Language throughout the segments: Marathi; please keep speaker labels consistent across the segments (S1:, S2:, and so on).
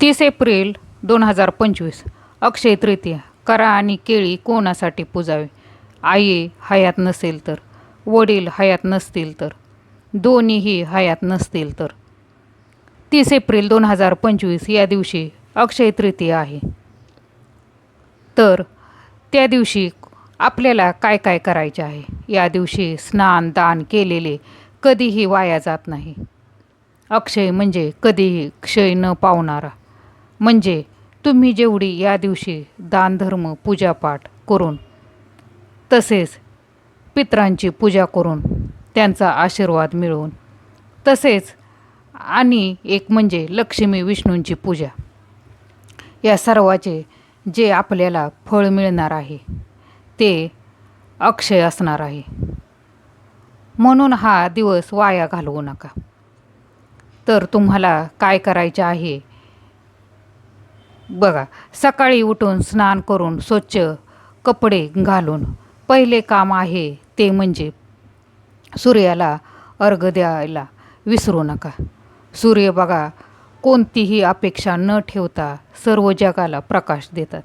S1: तीस एप्रिल दोन हजार पंचवीस. अक्षय तृतीया करा आणि केळी कोणासाठी पुजावे? आई हयात नसेल तर. वडील हयात नसतील तर. दोन्हीही हयात नसतील तर. तीस एप्रिल दोन हजार पंचवीस या दिवशी अक्षय तृतीया आहे. तर त्या दिवशी आपल्याला काय काय करायचे आहे? या दिवशी स्नान दान केलेले कधीही वाया जात नाही. अक्षय म्हणजे कधीही क्षय न पावणारा. म्हणजे तुम्ही जेवढी या दिवशी दानधर्म पूजापाठ करून तसेच पित्रांची पूजा करून त्यांचा आशीर्वाद मिळवून तसेच आणि एक म्हणजे लक्ष्मी विष्णूंची पूजा. या सर्वाचे जे आपल्याला फळ मिळणार आहे ते अक्षय असणार आहे. म्हणून हा दिवस वाया घालवू नका. तर तुम्हाला काय करायचे आहे बघा सकाळी उठून स्नान करून स्वच्छ कपडे घालून पहिले काम आहे ते म्हणजे सूर्याला अर्घ द्यायला विसरू नका. सूर्य बघा कोणतीही अपेक्षा न ठेवता सर्व जगाला प्रकाश देतात.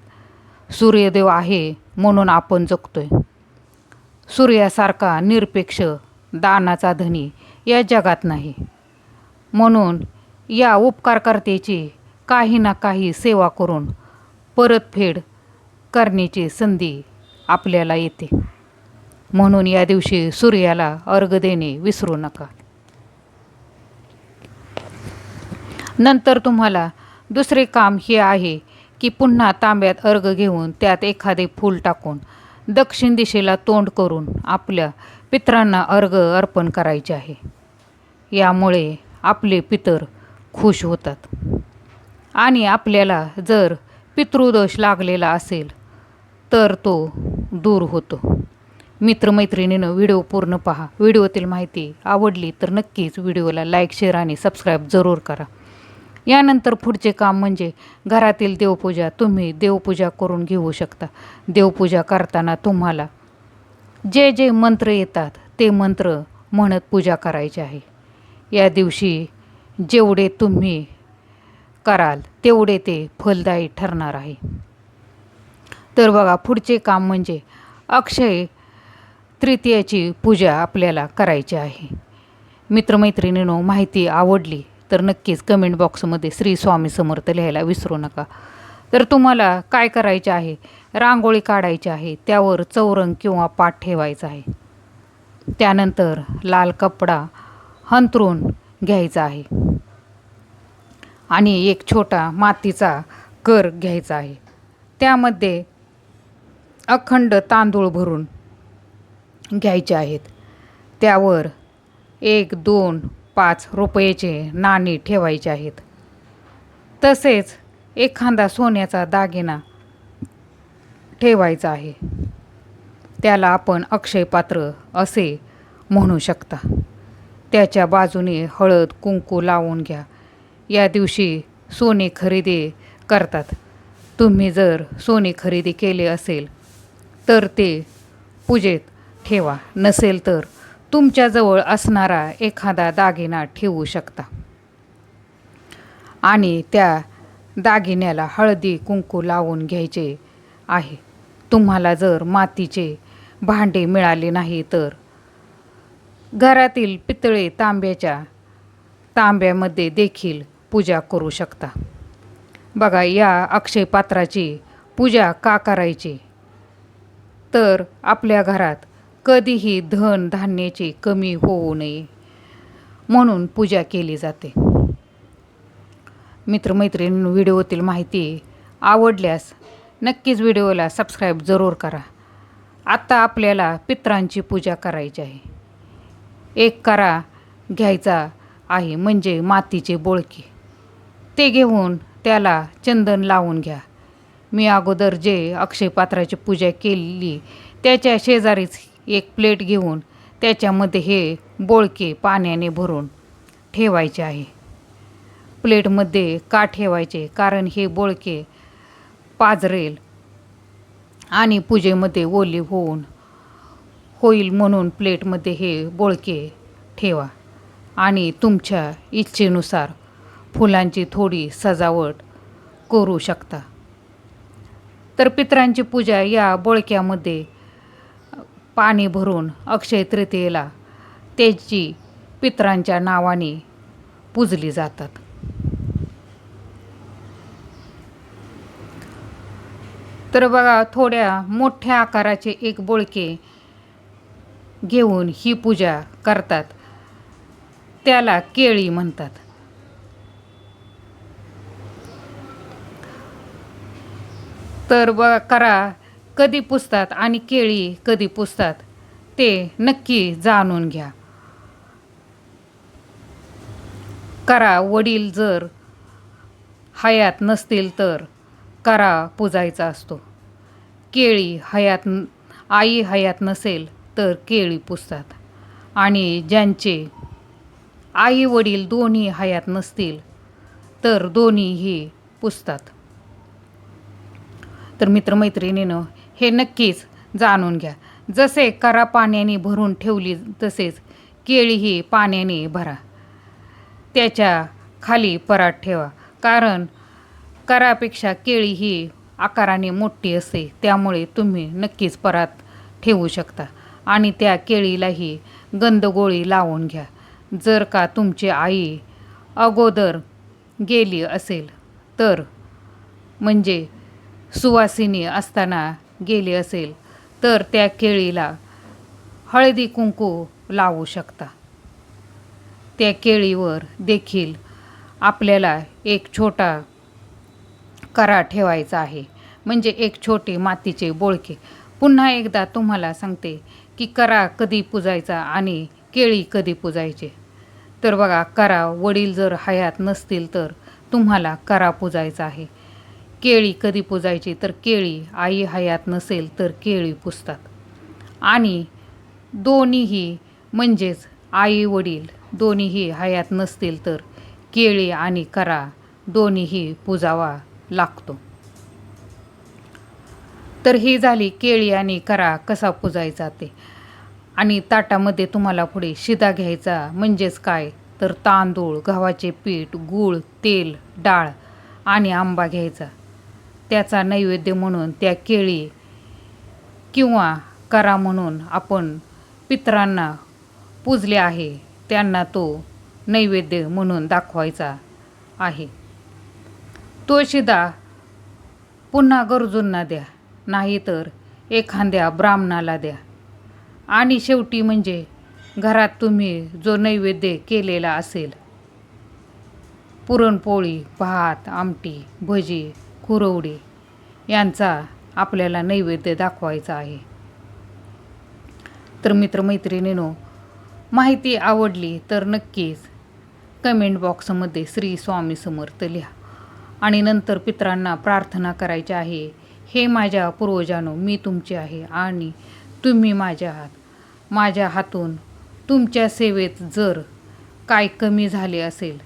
S1: सूर्यदेव आहे म्हणून आपण जगतोय. सूर्यासारखा निरपेक्ष दानाचा धनी या जगात नाही. म्हणून या उपकारकर्त्याची काही ना काही सेवा करून परतफेड करण्याची संधी आपल्याला येते. म्हणून या दिवशी सूर्याला अर्घ देणे विसरू नका. नंतर तुम्हाला दुसरे काम हे आहे की पुन्हा तांब्यात अर्घ घेऊन त्यात एखादे फूल टाकून दक्षिण दिशेला तोंड करून आपल्या पितरांना अर्घ अर्पण करायचे आहे. यामुळे आपले पितर खुश होतात. आणि आपल्याला जर पितृदोष लागलेला असेल तर तो दूर होतो. मित्रमैत्रिणीनं व्हिडिओ पूर्ण पहा. व्हिडिओतील माहिती आवडली तर नक्कीच व्हिडिओला लाईक शेअर आणि सबस्क्राईब जरूर करा. यानंतर पुढचे काम म्हणजे घरातील देवपूजा. तुम्ही देवपूजा करून घेऊ शकता. देवपूजा करताना तुम्हाला जे जे मंत्र येतात ते मंत्र म्हणत पूजा करायची आहे. या दिवशी जेवढे तुम्ही कराल तेवढे ते फलदायी ठरणार आहे. तर बघा पुढचे काम म्हणजे अक्षय तृतीयाची पूजा आपल्याला करायची आहे. मित्रमैत्रिणीनो माहिती आवडली तर नक्कीच कमेंट बॉक्समध्ये श्री स्वामी समर्थ लिहायला विसरू नका. तर तुम्हाला काय करायचे आहे? रांगोळी काढायची आहे त्यावर चौरंग किंवा पाठ ठेवायचा आहे. त्यानंतर लाल कपडा हंतरून घ्यायचा आहे. आणि एक छोटा मातीचा कर घ्यायचा आहे. त्यामध्ये अखंड तांदूळ भरून घ्यायचे आहेत. त्यावर एक दोन पाच रुपयाचे नाणी ठेवायचे आहेत. तसेच एखादा सोन्याचा दागिना ठेवायचा आहे. त्याला आपण अक्षयपात्र असे म्हणू शकता. त्याच्या बाजूने हळद कुंकू लावून घ्या. या दिवशी सोने खरेदी करतात. तुम्ही जर सोने खरेदी केले असेल तर ते पूजेत ठेवा. नसेल तर तुमच्याजवळ असणारा एखादा दागिना ठेवू शकता. आणि त्या दागिन्याला हळदी कुंकू लावून घ्यायचे आहे. तुम्हाला जर मातीचे भांडे मिळाले नाही तर घरातील पितळे तांब्याच्या तांब्यामध्ये देखील पूजा करू शकता. बघा या अक्षय पात्राची पूजा का करायची? तर आपल्या घरात कधीही धन धान्याची कमी होऊ नये म्हणून पूजा केली जाते. मित्रमैत्रिणी व्हिडिओतील माहिती आवडल्यास नक्कीच व्हिडिओला सबस्क्राईब जरूर करा. आत्ता आपल्याला पित्रांची पूजा करायची आहे. एक करा घ्यायचा आहे म्हणजे मातीचे बोळके. ते घेऊन त्याला चंदन लावून घ्या. मी अगोदर जे अक्षयपात्राची पूजा केली त्याच्या शेजारीच एक प्लेट घेऊन त्याच्यामध्ये हे बोळके पाण्याने भरून ठेवायचे आहे. प्लेटमध्ये का ठेवायचे? कारण हे बोळके पाजरेल आणि पूजेमध्ये ओले होऊन होईल म्हणून प्लेटमध्ये हे बोळके ठेवा आणि तुमच्या इच्छेनुसार फुलांची थोडी सजावट करू शकता. तर पितरांची पूजा या बोळक्यामध्ये पाणी भरून अक्षय तृतीयेला त्याची पितरांच्या नावाने पूजली जातात. तर बघा थोड्या मोठ्या आकाराचे एक बोळके घेऊन ही पूजा करतात. त्याला केळी म्हणतात. तर ब करा. कधी पुसतात आणि केळी कधी पुसतात ते नक्की जाणून घ्या. करा वडील जर हयात नसतील तर करा पुजायचा असतो. केळी हयात आई हयात नसेल तर केळी पुसतात. आणि ज्यांचे आई वडील दोन्ही हयात नसतील तर दोन्हीही पुसतात. तर मित्रमैत्रिणीनं हे नक्कीच जाणून घ्या. जसे करा पाण्याने भरून ठेवली तसेच केळीही पाण्याने भरा. त्याच्याखाली परात ठेवा. कारण करापेक्षा केळी ही आकाराने मोठी असते त्यामुळे तुम्ही नक्कीच परात ठेवू शकता. आणि त्या केळीलाही गंदगोळी लावून घ्या. जर का तुमची आई अगोदर गेली असेल तर म्हणजे सुवासिनी असताना गेली असेल तर त्या केळीला हळदी कुंकू लावू शकता. त्या केळीवर देखील आपल्याला एक छोटा करा ठेवायचा आहे. म्हणजे एक छोटे मातीचे बोळके. पुन्हा एकदा तुम्हाला सांगते की करा कधी पुजायचा आणि केळी कधी पुजायचे. तर बघा करा वडील जर हयात नसतील तर तुम्हाला करा पुजायचा आहे. केळी कधी पुजायची तर केळी आई हयात नसेल तर केळी पुजतात आणि दोन्हीही म्हणजेच आई वडील दोन्हीही हयात नसतील तर केळी आणि करा दोन्हीही पुजावा लागतो. तर ही झाली केळी आणि करा कसा पुजायचा ते. आणि ताटामध्ये तुम्हाला पुढे शिदा घ्यायचा म्हणजेच काय? तर तांदूळ गव्हाचे पीठ गूळ तेल डाळ आणि आंबा घ्यायचा. त्याचा नैवेद्य म्हणून त्या केळी किंवा करा म्हणून आपण पितरांना पूजले आहे त्यांना तो नैवेद्य म्हणून दाखवायचा आहे. तुळशीदा पुन्हा गरजूंना द्या नाहीतर एखाद्या ब्राह्मणाला द्या. आणि शेवटी म्हणजे घरात तुम्ही जो नैवेद्य केलेला असेल पुरणपोळी भात आमटी भजी कुरवडे यांचा आपल्याला नैवेद्य दाखवायचा आहे. तर मित्रमैत्रिणीनो माहिती आवडली तर नक्कीच कमेंट बॉक्समध्ये श्री स्वामी समर्थ लिहा. आणि नंतर पित्रांना प्रार्थना करायची आहे हे माझ्या पूर्वजानो मी तुमचे आहे आणि तुम्ही माझ्या आहात. माझ्या हातून तुमच्या सेवेत जर काय कमी झाले असेल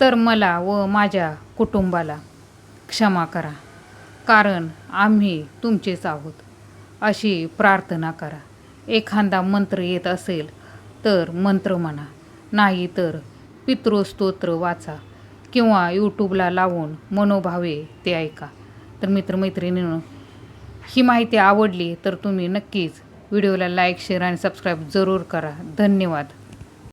S1: तर मला व माझ्या कुटुंबाला क्षमा करा. कारण आम्ही तुमचेच आहोत. अशी प्रार्थना करा. एखादा मंत्र येत असेल तर मंत्र म्हणा. नाही तर पितृस्तोत्र वाचा किंवा यूट्यूबला लावून मनोभावे ते ऐका. तर मित्रमैत्रिणीनं ही माहिती आवडली तर तुम्ही नक्कीच व्हिडिओला लाईक शेअर आणि सबस्क्राईब जरूर करा. धन्यवाद.